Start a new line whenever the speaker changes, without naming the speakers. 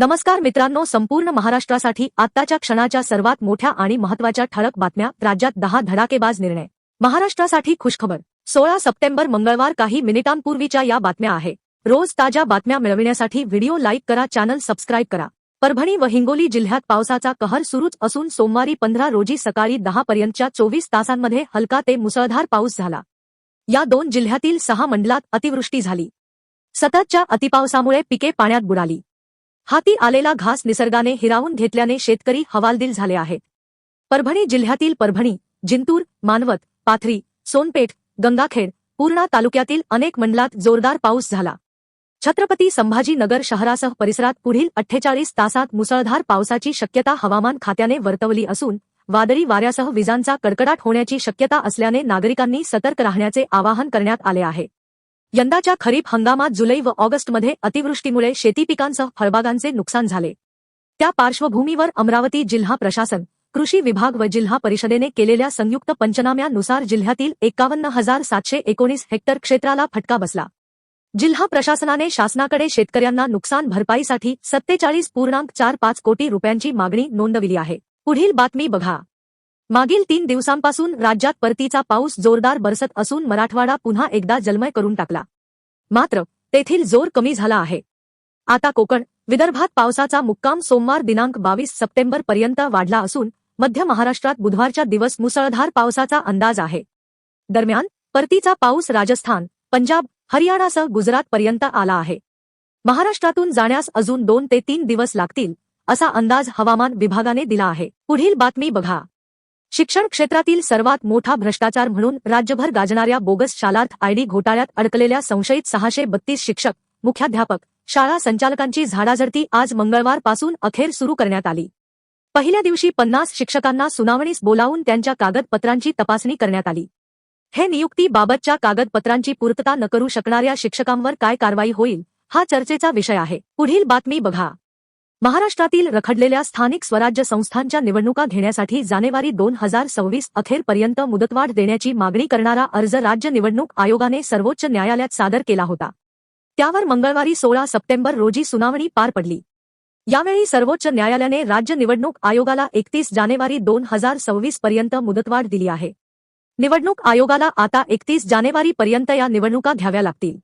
नमस्कार मित्रांनो संपूर्ण महाराष्ट्रासाठी आत्ताच्या क्षणाच्या सर्वात मोठ्या आणि महत्त्वाच्या ठळक बातम्या राज्यात दहा धडाकेबाज निर्णय. महाराष्ट्रासाठी खुशखबर. सोळा सप्टेंबर मंगळवार काही मिनिटांपूर्वीच्या या बातम्या आहे. रोज ताज्या बातम्या मिळविण्यासाठी व्हिडिओ लाईक करा चॅनल सबस्क्राईब करा. परभणी व हिंगोली जिल्ह्यात पावसाचा कहर सुरूच असून सोमवारी पंधरा रोजी सकाळी दहा पर्यंतच्या चोवीस तासांमध्ये हलका ते मुसळधार पाऊस झाला. या दोन जिल्ह्यातील सहा मंडलात अतिवृष्टी झाली. सततच्या अतिपावसामुळे पिके पाण्यात बुडाली. हाती आलेला घास निसर्गाने हिरावून घेतल्याने शेतकरी हवालदिल झाले आहेत. परभणी जिल्ह्यातील परभणी जिंतूर मानवत पाथरी सोनपेठ गंगाखेड पूर्णा तालुक्यातील अनेक मंडलात जोरदार पाऊस झाला. छत्रपती संभाजीनगर शहरासह परिसरात पुढील अठ्ठेचाळीस तासात मुसळधार पावसाची शक्यता हवामान खात्याने वर्तवली असून वादळी वाऱ्यासह विजांचा कडकडाट होण्याची शक्यता असल्याने नागरिकांनी सतर्क राहण्याचे आवाहन करण्यात आले आहे. यंदाच्या खरीप हंगामात जुलै व ऑगस्टमध्ये अतिवृष्टीमुळे शेती पिकांसह फळबागांचे नुकसान झाले. त्या पार्श्वभूमीवर अमरावती जिल्हा प्रशासन कृषी विभाग व जिल्हा परिषदेने केलेल्या संयुक्त पंचनाम्यानुसार जिल्ह्यातील एकावन्न हजार सातशे एकोणीस हेक्टर क्षेत्राला फटका बसला. जिल्हा प्रशासनाने शासनाकडे शेतकऱ्यांना नुकसान भरपाईसाठी सत्तेचाळीस पूर्णांक चार पाच कोटी रुपयांची मागणी नोंदविली आहे. पुढील बातमी बघा. मागील तीन दिवसांपासून राज्यात परतीचा पाऊस जोरदार बरसत असून मराठवाडा पुन्हा एकदा जलमय करून टाकला. मात्र तेथील जोर कमी झाला आहे. आता कोकण विदर्भात पावसाचा मुक्काम सोमवार दिनांक बावीस सप्टेंबर पर्यंत वाढला असून मध्य महाराष्ट्रात बुधवारच्या दिवस मुसळधार पावसाचा अंदाज आहे. दरम्यान परतीचा पाऊस राजस्थान पंजाब हरियाणासह गुजरात पर्यंत आला आहे. महाराष्ट्रातून जाण्यास अजून दोन ते तीन दिवस लागतील असा अंदाज हवामान विभागाने दिला आहे. पुढील बातमी बघा. शिक्षण क्षेत्रातील सर्वात मोठा भ्रष्टाचार म्हणून राज्यभर गाजणाऱ्या बोगस शालार्थ आयडी घोटाळ्यात अडकलेल्या संशयित सहाशे बत्तीस शिक्षक मुख्याध्यापक शाळा संचालकांची झाडाझडती आज मंगळवारपासून अखेर सुरू करण्यात आली. पहिल्या दिवशी पन्नास शिक्षकांना सुनावणीस बोलावून त्यांच्या कागदपत्रांची तपासणी करण्यात आली. हे नियुक्तीबाबतच्या कागदपत्रांची पूर्तता न करू शकणाऱ्या शिक्षकांवर काय कारवाई होईल हा चर्चेचा विषय आहे. पुढील बातमी बघा. महाराष्ट्रातील रखडलेल्या स्थानिक स्वराज्य संस्थांच्या निवडणुका घेण्यासाठी जानेवारी दोन हजार सव्वीस अखेरपर्यंत मुदतवाढ देण्याची मागणी करणारा अर्ज राज्य निवडणूक आयोगाने सर्वोच्च न्यायालयात सादर केला होता. त्यावर मंगळवारी सोळा सप्टेंबर रोजी सुनावणी पार पडली. यावेळी सर्वोच्च न्यायालयाने राज्य निवडणूक आयोगाला एकतीस जानेवारी दोन हजार सव्वीस पर्यंत मुदतवाढ दिली आहे. निवडणूक आयोगाला आता एकतीस जानेवारीपर्यंत या निवडणुका घ्याव्या लागतील.